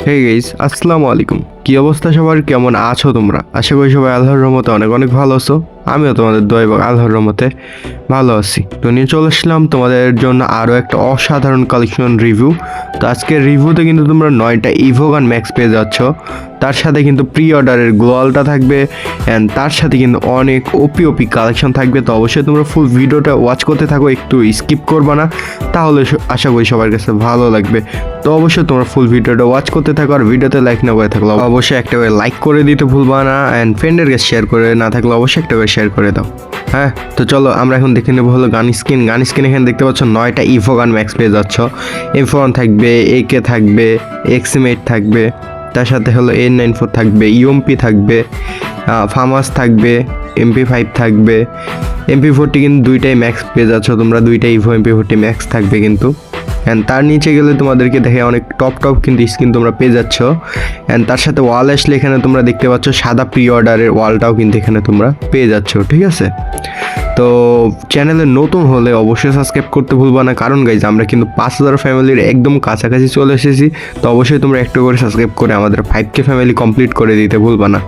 হে guys আসসালামু আলাইকুম। কি অবস্থা সবার? কেমন আছো তোমরা? আশা করি সবাই আল্লাহর রহমতে অনেক অনেক ভালো আছো। আমিও তোমাদের দোয়া এবং আল্লাহর রহমতে ভালো আছি। তো নিয়ে চলে আসলাম তোমাদের জন্য আরও একটা অসাধারণ কালেকশন রিভিউ তো আজকের রিভিউতে কিন্তু তোমরা নয়টা ইভোগান ম্যাক্স পেয়ে যাচ্ছ। তার সাথে কিন্তু প্রি অর্ডারের গ্লোয়ালটা থাকবে অ্যান্ড তার সাথে কিন্তু অনেক ওপি ওপি কালেকশন থাকবে। তো অবশ্যই তোমরা ফুল ভিডিওটা ওয়াচ করতে থাকো, একটু স্কিপ করবা না। তাহলে আশা করি সবার কাছে ভালো লাগবে। তো অবশ্যই তোমরা ফুল ভিডিওটা ওয়াচ করতে থাকো আর ভিডিওতে লাইক না করে থাকলে অবশ্যই একটা লাইক করে দিতে ভুলবা না। অ্যান্ড ফ্রেন্ডের কাছে শেয়ার করে না থাকলে অবশ্যই একটা শেয়ার করে দাও। হ্যাঁ তো চলো আমরা এখন দেখে নেব হলো গান স্কিন। গান স্কিন এখানে দেখতে পাচ্ছ নয়টা ইভো গান ম্যাক্স পেয়ে যাচ্ছ। এফ ওয়ান থাকবে এ কে থাকবে এক্সিমেট থাকবে, তার সাথে হলো এন নাইন ফোর থাকবে ইউএমপি থাকবে ফার্মাস থাকবে এমপি ফাইভ থাকবে। এমপি ফোরটি কিন্তু দুইটাই ম্যাক্স পেয়ে যাচ্ছ, তোমরা দুইটাই ইভো এমপি ফোরটি ম্যাক্স থাকবে কিন্তু। অ্যান্ড তার নিচে গেলে তোমাদেরকে দেখে অনেক টপ টপ কিন্তু স্কিন তোমরা পেয়ে যাচ্ছ। অ্যান্ড তার সাথে ওয়াল আসলে এখানে তোমরা দেখতে পাচ্ছ সাদা প্রি অর্ডারের ওয়ালটাও কিন্তু এখানে তোমরা পেয়ে যাচ্ছ, ঠিক আছে? তো চ্যানেলে নতুন হলে অবশ্যই সাবস্ক্রাইব করতে ভুলবা না। কারণ গাইজ আমরা কিন্তু পাঁচ হাজার ফ্যামিলির একদম কাছাকাছি চলে এসেছি। তো অবশ্যই তোমরা একটু করে সাবস্ক্রাইব করে আমাদের ফাইভ কে ফ্যামিলি কমপ্লিট করে দিতে ভুলবা না।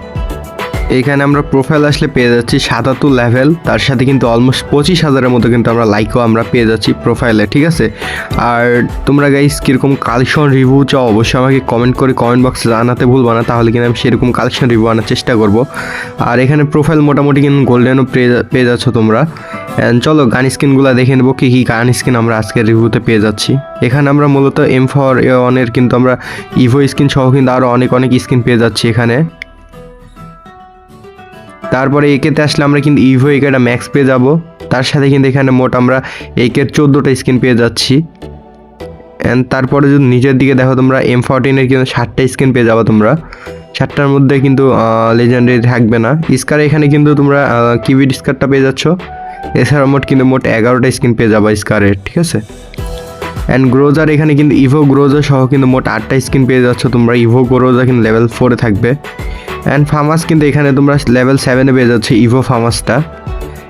এইখানে আমরা প্রোফাইল আসলে পেয়ে যাচ্ছি সাতাত্তর লেভেল তার সাথে কিন্তু অলমোস্ট পঁচিশ হাজারের মতো কিন্তু আমরা লাইকও আমরা পেয়ে যাচ্ছি প্রোফাইলে ঠিক আছে? আর তোমরা গাইস কীরকম কালেকশন রিভিউ চাও অবশ্যই আমাকে কমেন্ট করে কমেন্ট বক্সে জানাতে ভুলবো না, তাহলে কিন্তু আমি সেরকম কালেকশন রিভিউ আনার চেষ্টা করব। আর এখানে প্রোফাইল মোটামুটি কিন্তু গোল্ডেনও পেয়ে যাচ্ছ তোমরা। And চলো গান স্কিনগুলো দেখে নেব, কী কী গান স্কিন আমরা আজকের রিভিউতে পেয়ে যাচ্ছি। এখানে আমরা মূলত এম ফর ওয়ানের কিন্তু আমরা ইভো স্কিন সহ কিন্তু আরও অনেক অনেক স্কিন পেয়ে যাচ্ছি এখানে। তারপরে একেতে আসলে আমরা কিন্তু ইভো একেটা ম্যাক্স পেয়ে যাব। তার সাথে কিন্তু এখানে মোট আমরা একের চোদ্দোটা স্কিন পেয়ে যাচ্ছি। অ্যান্ড তারপরে যদি নিচের দিকে দেখো তোমরা এম ফোরটিনের কিন্তু ষাটটা স্কিন পেয়ে যাব তোমরা। ষাটটার মধ্যে কিন্তু লেজেন্ডারি থাকবে না। স্কার এখানে কিন্তু তোমরা কিবিড স্কারটা পেয়ে যাচ্ছ। এছাড়া মোট কিন্তু মোট এগারোটা স্কিন পেয়ে যাব স্কারের ঠিক আছে? অ্যান্ড গ্রোজার এখানে কিন্তু ইভো গ্রোজার সহ কিন্তু মোট আটটা স্কিন পেয়ে যাচ্ছ তোমরা। ইভো গ্রোজার কিন্তু লেভেল ফোরে থাকবে। অ্যান্ড ফার্মাস কিন্তু এখানে তোমরা লেভেল সেভেনে পেয়ে যাচ্ছে ইভো ফার্মাসটা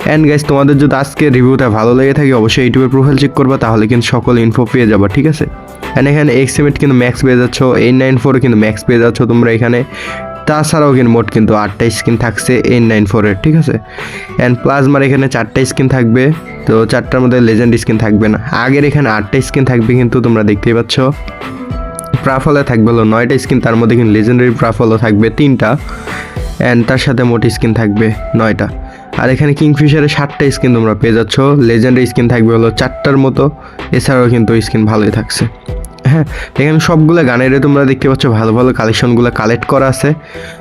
অ্যান্ড গাইজ তোমাদের যদি আজকে রিভিউটা ভালো লেগে থাকে, অবশ্যই ইউটিউবের প্রোফাইল চেক করবা, তাহলে কিন্তু সকল ইনফো পেয়ে যাব, ঠিক আছে? অ্যান্ড এখানে এক্সিমেট কিন্তু ম্যাক্স পেয়ে যাচ্ছ এইট নাইন ফোরে কিন্তু ম্যাক্স পেয়ে যাচ্ছ তোমরা এখানে। তাছাড়াও কিন্তু মোট কিন্তু আটটা স্কিন থাকছে এইট নাইন ফোরের ঠিক আছে? অ্যান্ড প্লাজমার এখানে চারটা স্কিন থাকবে, তো চারটার মধ্যে লেজেন্ড স্কিন থাকবে না। আগের এখানে আটটা স্কিন থাকবে কিন্তু তোমরা দেখতেই পাচ্ছ। প্রাফলে থাকবে হলো নয়টা স্কিন তার মধ্যে কিন্তু লেজেন্ডারি প্রাফলও থাকবে তিনটা অ্যান্ড তার সাথে মোট স্কিন থাকবে নয়টা। আর এখানে কিংফিশারের সাতটা স্কিন তোমরা পেয়ে যাচ্ছ লেজেন্ডারি স্কিন থাকবে হলো চারটার মতো, এছাড়াও কিন্তু স্কিন ভালোই থাকছে। হ্যাঁ এখানে সবগুলো গানেরে তোমরা দেখতে পাচ্ছ, ভালো ভালো কালেকশনগুলো কালেক্ট করা আছে।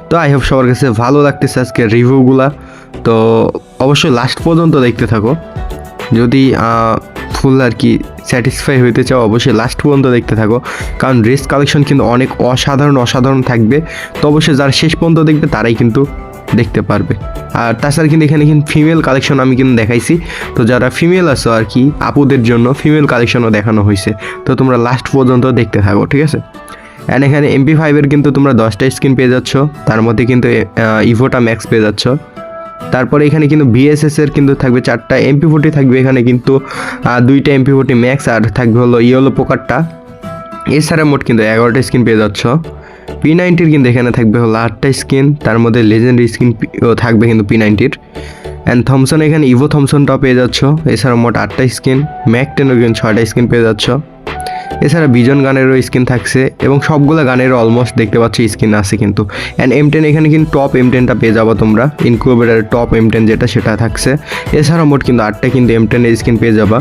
তো আই হোপ সবার কাছে ভালো লাগতেছে আজকে রিভিউগুলা তো অবশ্যই লাস্ট পর্যন্ত দেখতে থাকো। যদি ফুল আর কি স্যাটিসফাই হইতে চাও অবশ্যই লাস্ট পর্যন্ত দেখতে থাকো। কারণ ড্রেস কালেকশন কিন্তু অনেক অসাধারণ অসাধারণ থাকবে। তো অবশ্যই যারা শেষ পর্যন্ত দেখবে, তারাই কিন্তু দেখতে পারবে। আর তাছাড়া কিন্তু এখানে কিন্তু ফিমেল কালেকশন আমি কিন্তু দেখাইছি। তো যারা ফিমেল আছো আর কি, আপুদের জন্য ফিমেল কালেকশনও দেখানো হয়েছে তো তোমরা লাস্ট পর্যন্ত দেখতে থাকো, ঠিক আছে? অ্যান্ড এখানে এমপি ফাইভের কিন্তু তোমরা দশটা স্ক্রিন পেয়ে যাচ্ছ। তার মধ্যে কিন্তু ইভোটা ম্যাক্স পেয়ে যাচ্ছ। তারপরে এখানে কিন্তু বিএসএস এর কিন্তু থাকবে চারটা এমপি ফোর্টি থাকবে, এখানে কিন্তু দুইটা এমপি ফোর্টি ম্যাক্স আর থাকবে হলো ইয়েলো পোকারটা এছাড়া মোট কিন্তু এগারোটা স্কিন পেয়ে যাচ্ছ। পি নাইনটির কিন্তু এখানে থাকবে হলো আটটা স্কিন তার মধ্যে লেজেন্ডারি স্কিন থাকবে কিন্তু পি নাইনটির অ্যান্ড থমসন এখানে ইভো থমসনটাও পেয়ে যাচ্ছ, এছাড়া মোট আটটা স্কিন ম্যাক টেনের কিন্তু ছয়টা স্কিন পেয়ে যাচ্ছ। এছাড়া বিজন গানেরও স্কিন থাকছে এবং সবগুলো গানেরও অলমোস্ট দেখতে পাচ্ছ স্কিন আছে কিন্তু। অ্যান্ড এম টেন এখানে কিন্তু টপ এম টেনটা পেয়ে যাব তোমরা। ইনকুবেটারের টপ এম টেন যেটা সেটা থাকছে। এছাড়া মোট কিন্তু আটটা কিন্তু এম টেনের স্ক্রিন পেয়ে যাবা।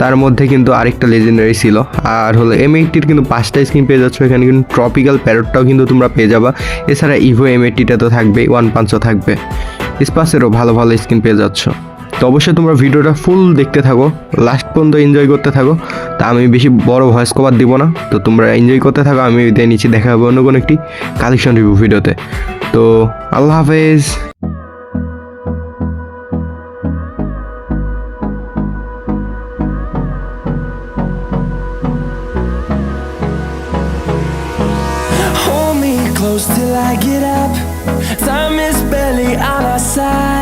তার মধ্যে কিন্তু আরেকটা লেজেন্ডারি ছিল। আর হলো এম এইটটির কিন্তু পাঁচটা স্ক্রিন পেয়ে যাচ্ছ। এখানে কিন্তু ট্রপিক্যাল প্যারটটাও কিন্তু তোমরা পেয়ে যাবা। এছাড়া ইভো এম এইটটিটা তো থাকবেই ওয়ান পাঞ্চও থাকবে। স্পাসেরও ভালো ভালো স্ক্রিন পেয়ে যাচ্ছ। তো অবশ্যই তোমরা ভিডিওটা ফুল দেখতে থাকো লাস্ট পর্যন্ত এনজয় করতে থাকো তা আমি বেশি বড় ভয়েস কভার দিব না, তো তোমরা এনজয় করতে থাকো, আমি দিয়ে নিচে দেখা হবে অন্য কোনো একটি কালেকশন রিভিউ ভিডিওতে তো আল্লাহ হাফেজ till I get up. Time is barely on our side.